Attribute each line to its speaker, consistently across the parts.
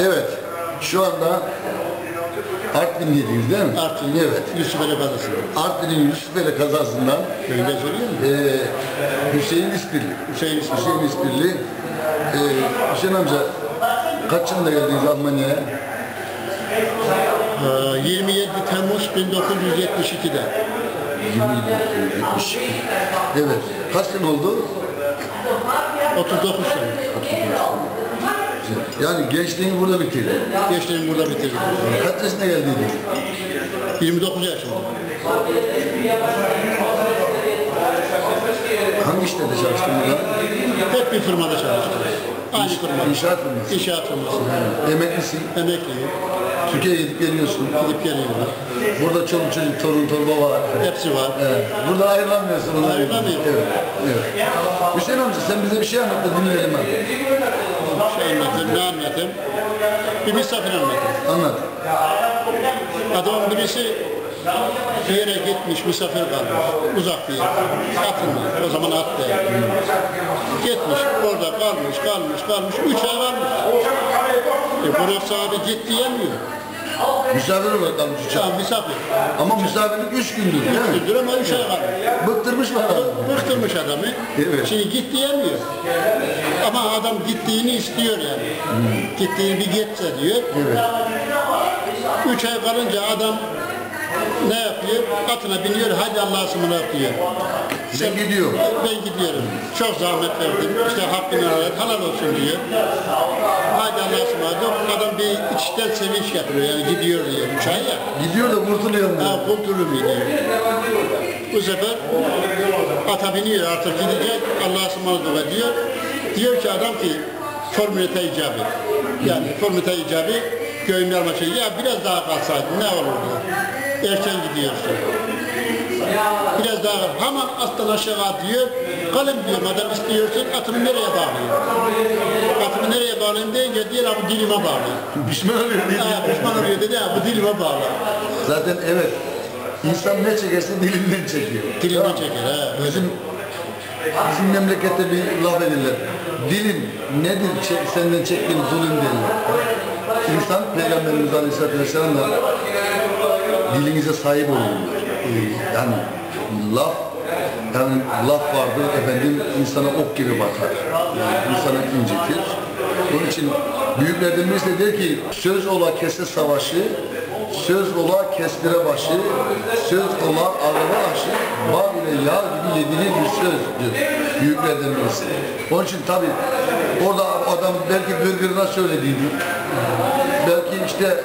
Speaker 1: Evet. Şu anda Artvin'deyiz değil mi?
Speaker 2: Artvin,
Speaker 1: Evet.
Speaker 2: Yusufeli Kazası'nda.
Speaker 1: Artvin'in Yusufeli kazasından
Speaker 2: Köyünde söylüyor mu?
Speaker 1: eee Hüseyin İspirli.
Speaker 2: Hüseyin İspirli.
Speaker 1: Hüseyin İspirli. Eee Hüseyin amca kaç yılında geldiniz Almanya'ya?
Speaker 2: Ee, 27 Temmuz 1972'de.
Speaker 1: 70. Evet. Kaç sene oldu?
Speaker 2: 39 sene.
Speaker 1: Yani gençliğini burada bitirdin.
Speaker 2: Gençliğimi burada bitirdim.
Speaker 1: Kaç yaşına geldiydin?
Speaker 2: 29 yaşında.
Speaker 1: Hangi işlerde çalıştın burada?
Speaker 2: Tek bir firmada çalıştım. Aynı firmada.
Speaker 1: İnşaat firması.
Speaker 2: İnşaat firması.
Speaker 1: Emeklisin.
Speaker 2: Emekliyim.
Speaker 1: Türkiye'ye gidip geliyorsun.
Speaker 2: Gidip geliyorlar.
Speaker 1: Burada çoluk çocuk, torun torba var.
Speaker 2: Hepsi var.
Speaker 1: Evet. Burada ayrılamıyorsun.
Speaker 2: Ayrılamıyorum.
Speaker 1: Evet. evet. Hüseyin amca sen bize bir şey anlat da dinleyelim abi.
Speaker 2: Şey anlatayım, ne anlatayım? Bir misafir anlatayım.
Speaker 1: Anlat.
Speaker 2: Adamın birisi bir yere gitmiş, misafir kalmış. Uzak bir yer. Atılma. O zaman at değil. Gitmiş, orada kalmış, kalmış, kalmış. Üç ay kalmış. E burası abi git diyemiyor.
Speaker 1: Misafir olarak kalmış uçak.
Speaker 2: Tamam misafir.
Speaker 1: Ama misafirlik üç gündür değil mi?
Speaker 2: Gündür ama üç ay kalmış.
Speaker 1: Bıktırmış mı adam?
Speaker 2: Bıktırmış adamı.
Speaker 1: Evet.
Speaker 2: Şimdi git diyemiyor. Ama adam gittiğini istiyor yani. Gittiğini bir geçse diyor.
Speaker 1: Evet.
Speaker 2: Üç ay kalınca adam ne yapıyor? Atına biniyor, hadi Allah'a ısmarladık diyor.
Speaker 1: Sen gidiyor.
Speaker 2: Ben gidiyorum. Çok zahmet verdim. İşte hakkını et, halal olsun diyor. Hadi Allah'a ısmarladık. İçten sevinç yapıyor yani gidiyor diyor. Üç ay ya.
Speaker 1: Gidiyor da kurtuluyorum diyor.
Speaker 2: Ha kurtulur mu diyor. Bu sefer ata biniyor artık gidecek. Allah'a ısmarladık diyor. Diyor ki adam ki formülete icabı. Yani formülete icabı köyün yarmaşı. Ya biraz daha kalsaydın ne olurdu? Erken gidiyorsun. Biraz daha hemen alttan aşağı diyor. Kalem diyor madem istiyorsun atımı nereye bağlayayım? Atımı nereye bağlayayım deyince diyor bu dilime bağlayayım.
Speaker 1: Pişman oluyor diye.
Speaker 2: Ha, pişman oluyor dedi ha bu dilime bağla.
Speaker 1: Zaten evet. İnsan ne çekerse dilinden çekiyor.
Speaker 2: Dilinden
Speaker 1: Tamam.
Speaker 2: çeker ha.
Speaker 1: Bizim bizim memlekette bir laf edilirler. Dilin nedir çek, senden çektiğin zulüm derler. İnsan Peygamberimiz Aleyhisselatü Vesselam da dilinize sahip olun. Ee, Yani laf yani laf vardır efendim insana ok gibi batar. Yani insana incitir. Onun için büyüklerden birisi de der ki söz ola kese savaşı, söz ola kestire başı, söz ola araba aşı, bal ile yağ gibi yedilir bir sözdür büyüklerden birisi. Onun için tabi orada adam belki gırgırına söylediydi. Belki işte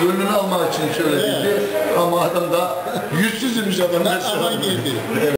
Speaker 1: gönlünü almak için söylediydi ama adam da yüzsüzmüş adam.
Speaker 2: Ama girdi.